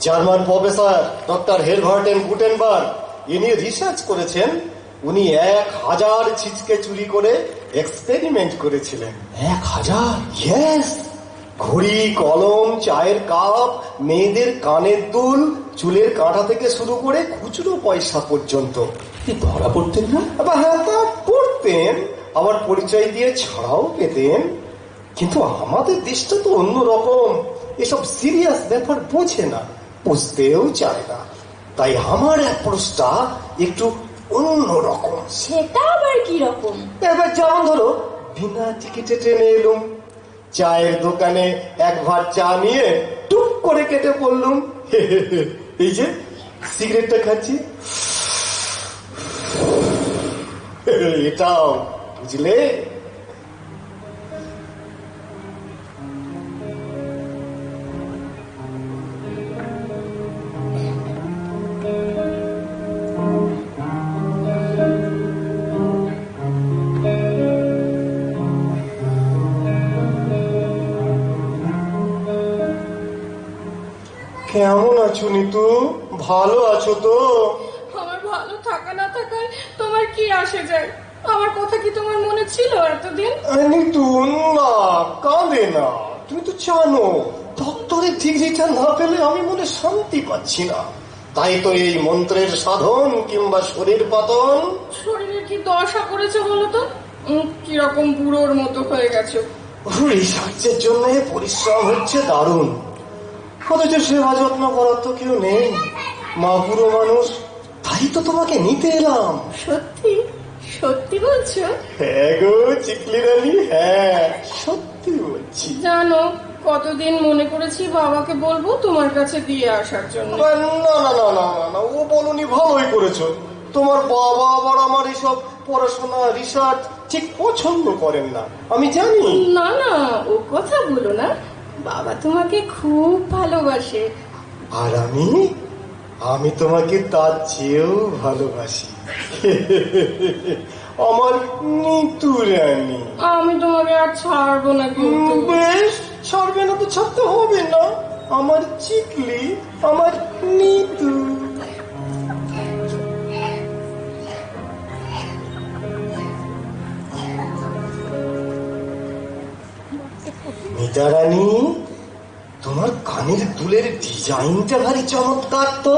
German professor doctor হেলভার্টেন Gutenberg ইনি research করেছেন। উনি এক হাজার ছিচকে চুরি করে এক্সপেরিমেন্ট করেছিলেন। এক হাজার? ইয়েস ঘড়ি কলম চায়ের কাপ মেয়েদের কানের দুল চুলের কাঁটা থেকে শুরু করে খুচরো পয়সা পর্যন্ত। এ ধরা পড়তেন না? আবার হ্যাঁ তা পড়তেন। আবার পরিচয় দিয়ে ছাড়াও পেতেন। কিন্তু আমাদের দেশটা তো অন্যরকম। এসব সিরিয়াস ব্যাপার বোঝে না বুঝতেও চায় না। তাই আমার এক অ্যাপ্রোচটা একটু অন্যরকম। সেটা আবার কি রকম? এবার যেমন ধরো বিনা টিকিটে ট্রেনে এলুম চায়ের দোকানে এক ভাত চা নিয়ে টুক করে কেটে পড়লুম। এই যে সিগারেটটা খাচ্ছি। এটাও বুঝলে? কেমন আছো নিতু? ভালো আছো তো? আমার ভালো থাকা না থাকায় তোমার কি আসে যায়? আমার কথা কি তোমার মনে ছিল এতদিন? নিতু না কাঁদে না। তুমি তো জানো ডক্টরের ডিগ্রিটা না পেলে আমি মনে শান্তি পাচ্ছি না। তাই তো এই মন্ত্রের সাধন কিংবা শরীর পাতন। শরীরে কি দশা করেছে বলো তো? কীরকম বুড়োর মতো হয়ে গেছে। জন্য পরিশ্রম হচ্ছে দারুণ। অথচ সেবা যত্ন করার তো কেউ নেই। মা বুড়ো মানুষ তাই তো তোমাকে নিতে এলাম। সত্যি? সত্যি বলছো? হ্যাঁ গো চিকলি রানী হ্যাঁ। সত্যি বলছি। জানো কতদিন মনে করেছি বাবাকে বলব তোমার কাছে দিয়ে আসার জন্য। না না না না না না, না ও বলনি ভালোই করেছ। তোমার বাবা আবার আমার এসব পড়াশোনা রিসার্চ ঠিক পছন্দ করেন না। আমি জানি। না না ও কথা বলো না। বাবা তোমাকে খুব ভালোবাসে। আর আমি? আমি তোমাকে তার চেয়েও ভালোবাসি। আমার নিতু রানী। আমি তোমাকে আর ছাড়বো না বেশ ছাড়বে না তো ছাড়তে হবে না। আমার চিকলি আমার ডিজাইনটা ভারী চমৎকার তো।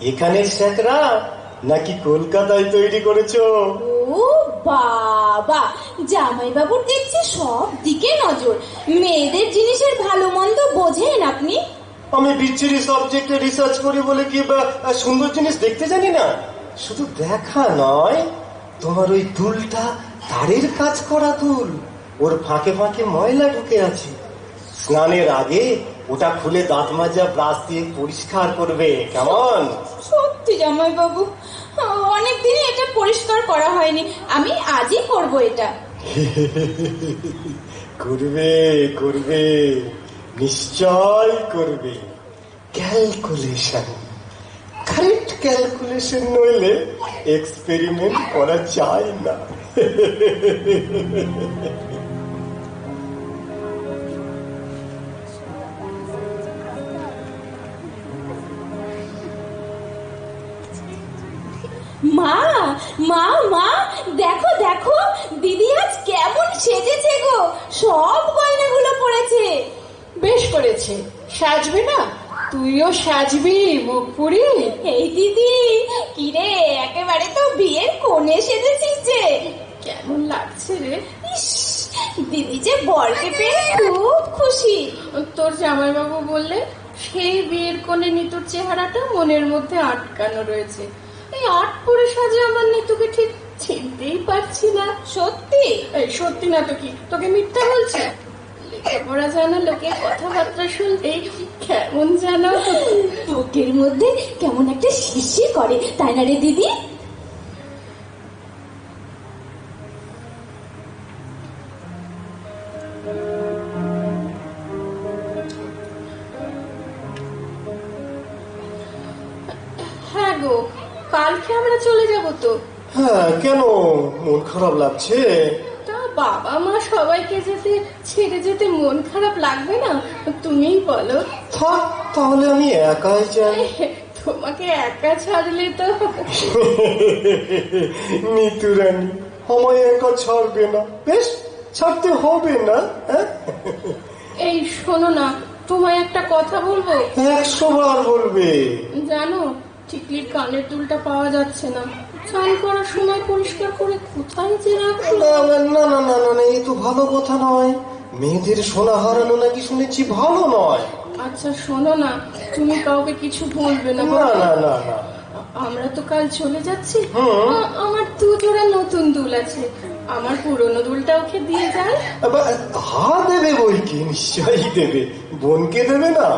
এখানের স্যাকরা নাকি কলকাতায় তৈরি করেছ? ও বাবা জামাইবাবুর দেখছি সব দিকে নজর। মেয়েদের জিনিসের ভালো মন্দ বোঝেন আপনি? আমি বিচ্ছিরি সাবজেক্টে রিসার্চ করি বলে কি বা সুন্দর জিনিস দেখতে জানি না? শুধু দেখা নয় তোমার ওই দুলটা তারের কাজ করা দুল। ওর ফাঁকে ফাঁকে ময়লা ঢুকে আছে। স্নানের আগে ওটা খুলে দাঁত মাজা ব্রাশ দিয়ে পরিষ্কার করবে কেমন? সত্যি জামাইবাবু অনেক দিনই এটা পরিষ্কার করা হয়নি আমি আজই করব এটা। করবে করবে নিশ্চয় করবে। ক্যালকুলেশন কারেক্ট ক্যালকুলেশন নইলে এক্সপেরিমেন্ট করা যায় না। মা মা মা দেখো দেখো দিদি আজ কেমন সেজেছে গো। সব গয়নাগুলো পড়েছে। বেশ করেছে। সাজবে না? তুইও সাজবি মুখ পুরি এই দিদি কিরে একেবারে তো বিয়ের কোণে সেজেছিস যে। কেমন লাগছে রে? ইস, দিদি যে বরকে পেয়ে খুব খুশি। তোর জামাইবাবু বললে সেই বিয়ের কোণে নিতুর চেহারাটা মনের মধ্যে আটকানো রয়েছে। এই আট পরে সাজে আমার নিতুকে ঠিক চিনতেই পারছি না। সত্যি? এই সত্যি না তো কি? তোকে মিথ্যা বলছে? লেখাপড়া জানা লোকের কথাবার্তা শুনতে কেমন জানো? তোকের মধ্যে কেমন একটা শিরশির করে। তাই না রে দিদি? কালকে আমরা চলে যাব তো। হ্যাঁ কেন? মন খারাপ লাগছে? তা বাবা মা সবাইকে যেতে ছেড়ে যেতে মন খারাপ লাগবে না তুমিই বলো। থাক তাহলে আমি একাই যাই। তোমাকে একা ছাড়লে তো নিতু রানী আমায় একা ছাড়বে না। বেশ ছাড়তে হবে না হ্যাঁ? এই শোনো না তোমায় একটা কথা বলব? একশো বার বলবে। জানো টিকলির কানের দুলটা পাওয়া যাচ্ছে না। চান করার সময় পরিষ্কার করে কোথায় যে রাখো না না না না না না, না এই তো ভালো কথা নয়। মেয়েদের সোনা হারানো নাকি শুনেছি ভালো নয়। আচ্ছা শোনো না তুমি কাউকে কিছু বলবে না না না না না। আমরা তো কাল চলে যাচ্ছি। আমার দু জোড়া নতুন দুল আছে। আমার পুরনো দুলটা ওকে দিয়ে যায় তা দেবে বই কি নিশ্চয়ই দেবে। বোনকে দেবে না?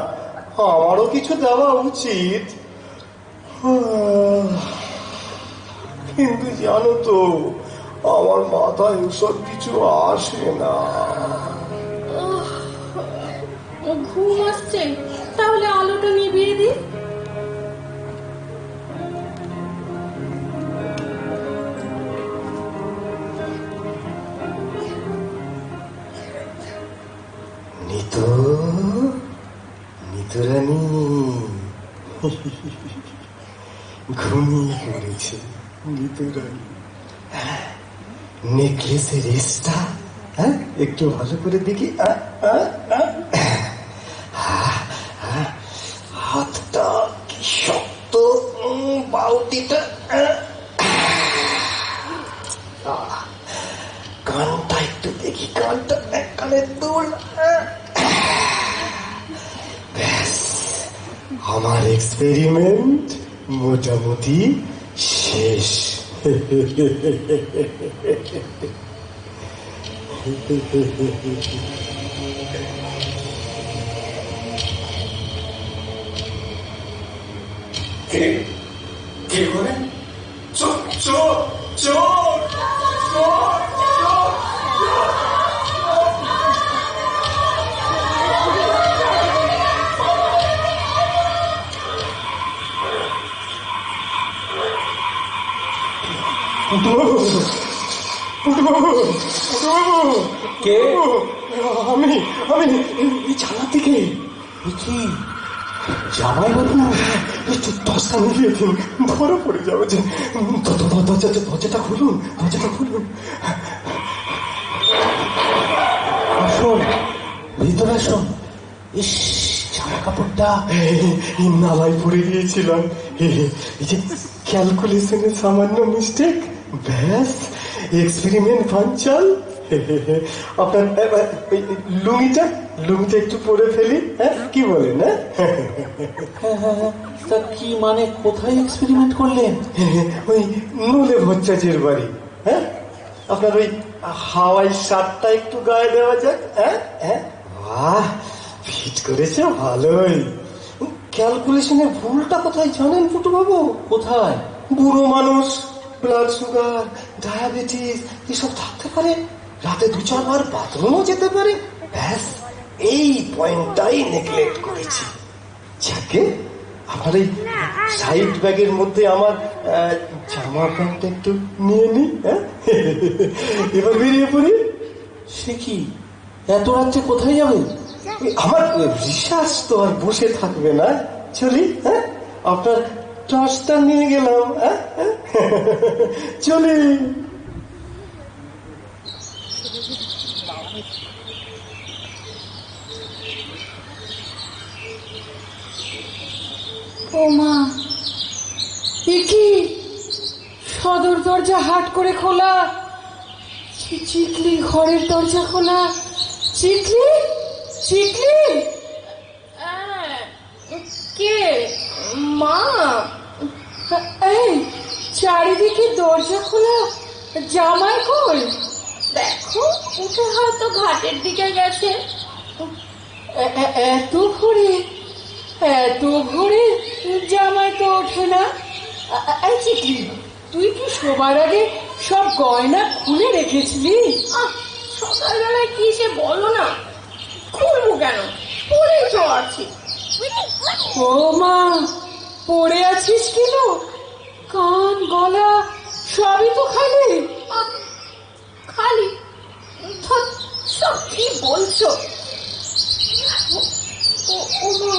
আমারও কিছু দেওয়া উচিত। কিন্তু জানো তো আমার মাথায় ওসব কিছু আসে না। ও ঘুম আসছে। তাহলে আলোটা নিভিয়ে দিই। নিতু নিতু রানী। ঘুমিয়ে পড়েছে নিতু রানী নেকলেসের রেসটা হ্যাঁ একটু ভালো করে দেখি হাতটা কি শক্ত বাউটিটা। কানটা একটু দেখি, কানটা এক কানের দুল। ব্যাস, আমার এক্সপেরিমেন্ট মোটামুটি শেষ। কে? করে চোর চোর চোর চোর কে? আমি আমি এই জানা থেকে। কি? জামাই বাবু দশটা মিলিয়ে দিন ধরা পড়ে যাবে যে দরজাটা দরজাটা খুলুন দরজাটা খুলুন। আসুন ভিতরে আসুন। ইস জামা কাপড়টা। নালায় পড়ে গিয়েছিলাম। এই- এই যে ক্যালকুলেশনের সামান্য মিস্টেক ব্যাস এক্সপেরিমেন্ট ফাঞ্চাল আপনার লুঙ্গিটা লুঙ্গিটা একটু পরে ফেলি হ্যাঁ? কি বলেন হ্যাঁ? হ্যাঁ হ্যাঁ হ্যাঁ। তা কি মানে কোথায় এক্সপেরিমেন্ট করলেন? ওই নুলে ভচ্চাচের বাড়ি হ্যাঁ? আপনার ওই হাওয়াই শার্টটা একটু গায়ে দেওয়া যাক হ্যাঁ? হ্যাঁ? বাহ ফিট করেছে ভালোই। ক্যালকুলেশনের ভুলটা কোথায় জানেন ফুটু বাবু কোথায়? বুড়ো মানুষ। ব্লাড সুগার ডায়াবেটিস এসব থাকতে পারে। রাতে দু চারবার বাথরুমও যেতে পারে। ব্যাস, এই পয়েন্টটাই নেগলেক্ট করেছি। যাকে আমার এই সাইড ব্যাগের মধ্যে আমার জামা প্যান্ট একটু নিয়ে নি হ্যাঁ? এবার বেরিয়ে পড়ি। সে কি? এত রাত্রে কোথায় যাবে? আমার রিসার্চ তো আর বসে থাকবে না। চলি হ্যাঁ? আপনার টর্চটা নিয়ে গেলাম? চলি। ও মা কি? সদর দরজা হাট করে খোলা। চিকলি ঘরের দরজা খোলা। চিকলি? চিকলি? কে? মা? এই চারিদিকে দরজা খোলা জামাই কই? দেখো উঠে হয়তো ঘাটের দিকে গেছে। এত ঘুরে এত ঘুরে জামাই তো ওঠে না। এই চিকলি তুই কি শোবার আগে সব গয়না খুলে রেখেছিলি? সকালবেলায় কি সে বলো না। খুলবো কেন? পরে তো আছি। ও মা পড়ে আছিস কেন কান গলা সবই তো খালি। খালি? সব কি বলছো? ও মা